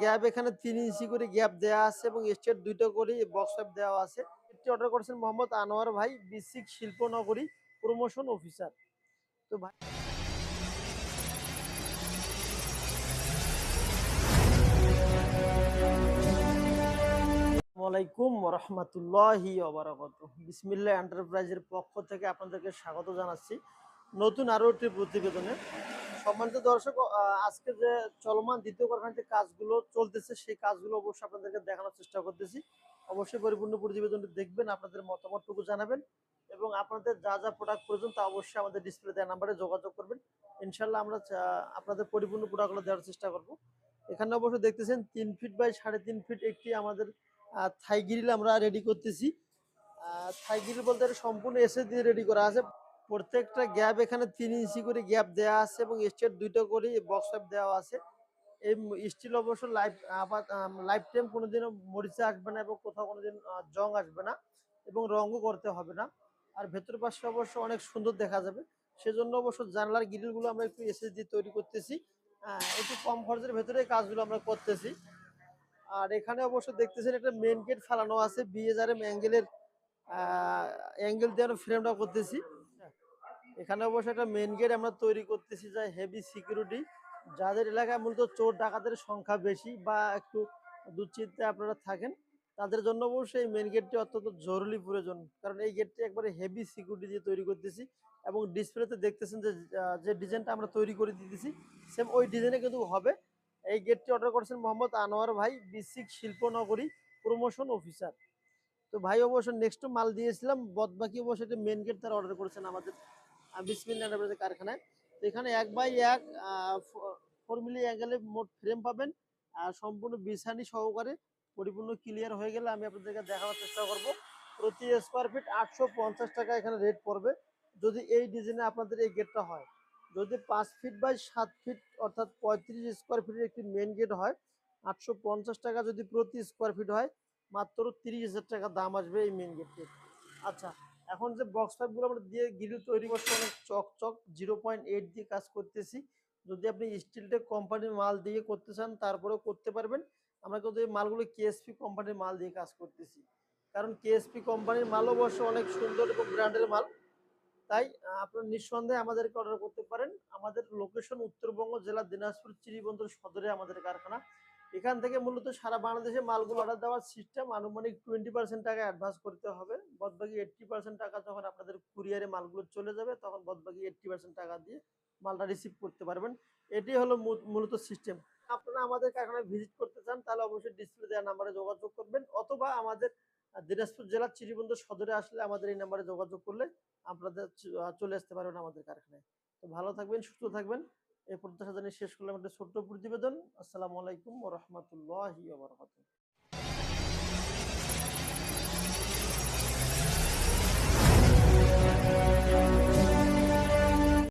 Gap এখানে তিন ইঞ্চি করে গ্যাপ দেওয়া আছে এবং স্টেট দুইটা করে বক্স পাইপ দেওয়া আছে। এটি অর্ডার করেছেন মোহাম্মদ আনোয়ার ভাই, বিসিক শিল্পনগরী প্রমোশন অফিসার তো ভাই এন্টারপ্রাইজের পক্ষ থেকে আপনাদেরকে স্বাগত জানাচ্ছি নতুন আরও একটি প্রতিবেদনে। সম্মানিত দর্শক আজকে যে চলমান দ্বিতীয় কারখানার যে কাজগুলো চলতেছে সেই কাজগুলো অবশ্যই আপনাদেরকে দেখানোর চেষ্টা করতেছি। অবশ্যই পরিপূর্ণ প্রতিবেদনটি দেখবেন আপনাদের মতামতটুকু জানাবেন এবং আপনাদের যা যা প্রোডাক্ট প্রয়োজন তা অবশ্যই আমাদের ডিসপ্লে দেওয়া নাম্বারে যোগাযোগ করবেন। ইনশাল্লাহ আমরা আপনাদের পরিপূর্ণ প্রোডাক্টগুলো দেওয়ার চেষ্টা করব। এখানে অবশ্যই দেখতেছেন তিন ফিট বাই সাড়ে তিন ফিট একটি আমাদের আহ, থাই গ্রিল আমরা রেডি করতেছি। আহ, থাই গ্রিল বলতে সম্পূর্ণ এসে দিয়ে রেডি করা আছে। প্রত্যেকটা গ্যাপ এখানে তিন ইঞ্চি করে গ্যাপ দেওয়া আছে এবং স্টেট দুইটা করে বক্স পাইপ দেওয়া আছে। এই স্টিল অবশ্য লাইফ আবার লাইফ টাইম কোনোদিনও মরিচা আসবে না এবং কোথাও কোনোদিন জং আসবে না এবং রঙও করতে হবে না। আর ভেতর পাশে অবশ্য অনেক সুন্দর দেখা যাবে। সেজন্য অবশ্য জানলার গ্রিলগুলো আমরা একটু এসএস দিয়ে তৈরি করতেছি। একটু কম খরচের ভেতরে কাজগুলো আমরা করতেছি। আর এখানে অবশ্য দেখতেছেন একটা মেন গেট ফেলানো আছে বিএসআরএম অ্যাঙ্গেলের অ্যাঙ্গেল দিয়ে আমরা ফ্রেমটা করতেছি। এখানে অবশ্য একটা মেন গেট আমরা তৈরি করতেছি যা হেভি সিকিউরিটি যাদের এলাকায় মূলত চোর ডাকাতের সংখ্যা বেশি বা একটু দুশ্চিন্তায় আপনারা থাকেন, তাদের জন্য অবশ্যই মেন গেটটি অত্যন্ত জরুরি প্রয়োজন। কারণ এই গেটটি একবারে হেভি সিকিউরিটি দিয়ে তৈরি করতেছি এবং ডিসপ্লেতে দেখতেছেন যে যে ডিজাইনটা আমরা তৈরি করে দিতেছি সেম ওই ডিজাইনে কিন্তু হবে। এই গেটটি অর্ডার করেছেন মোহাম্মদ আনোয়ার ভাই, বিসিক শিল্পনগরী প্রমোশন অফিসার তো ভাই, অবশ্য নেক্সট মাল দিয়েছিলাম, বদবাকি অবশ্য এটা মেন গেট তারা অর্ডার করেছেন আমাদের। বিসমিল্লা কারখানায়। তো এখানে এক বাই এক ফোর মিলি অ্যাঙ্গেলে মোট ফ্রেম পাবেন। আর সম্পূর্ণ বিছানি সহকারে পরিপূর্ণ ক্লিয়ার হয়ে গেলে আমি আপনাদেরকে দেখানোর চেষ্টা করব। প্রতি স্কোয়ার ফিট আটশো পঞ্চাশ টাকা এখানে রেট পড়বে। যদি এই ডিজাইনে আপনাদের এই গেটটা হয়, যদি পাঁচ ফিট বাই সাত ফিট অর্থাৎ পঁয়ত্রিশ স্কোয়ার ফিটের একটি মেন গেট হয়, আটশো পঞ্চাশ টাকা যদি প্রতি স্কোয়ার ফিট হয়, মাত্র তিরিশ হাজার টাকা দাম আসবে এই মেন গেটটির আচ্ছা এখন যে বক্স পাইপগুলো আমরা দিয়ে গ্রিল তৈরি করতে অনেক চকচক জিরো পয়েন্ট এইট দিয়ে কাজ করতেছি। যদি আপনি স্টিলটেক কোম্পানির মাল দিয়ে করতে চান, তারপরেও করতে পারবেন। আমরা কিন্তু এই মালগুলো কেএসপি কোম্পানির মাল দিয়ে কাজ করতেছি। কারণ কেএসপি কোম্পানির মাল অবশ্য অনেক সুন্দর এবং ব্র্যান্ডের মাল। তাই আপনারা নিঃসন্দেহে আমাদেরকে অর্ডার করতে পারেন। আমাদের লোকেশন উত্তরবঙ্গ জেলা দিনাজপুর চিরিবন্দর সদরে আমাদের কারখানা। এখান থেকে মূলত সারা বাংলাদেশে মালগুলো অর্ডার দেওয়ার সিস্টেম আনুমানিক টোয়েন্টি পার্সেন্ট টাকা অ্যাডভান্স করতে হবে। বদবাকি এইট্টি পার্সেন্ট টাকা যখন আপনাদের কুরিয়ারে মালগুলো চলে যাবে, তখন বদবাকি এইট্টি পার্সেন্ট টাকা দিয়ে মালটা রিসিভ করতে পারবেন। এটি হলো মূলত সিস্টেম আপনারা আমাদের কারখানায় ভিজিট করতে চান, তাহলে অবশ্যই ডিসপ্লে দেওয়া নাম্বারে যোগাযোগ করবেন, অথবা আমাদের দিনাজপুর জেলার চিরিবন্দর সদরে আসলে আমাদের এই নাম্বারে যোগাযোগ করলে আপনাদের চলে আসতে পারবেন আমাদের কারখানায়। তো ভালো থাকবেন, সুস্থ থাকবেন। এই প্রত্যাশা জানিয়ে শেষ করলাম একটা ছোট্ট প্রতিবেদন। আসসালামু আলাইকুম ও রহমতুল্লাহি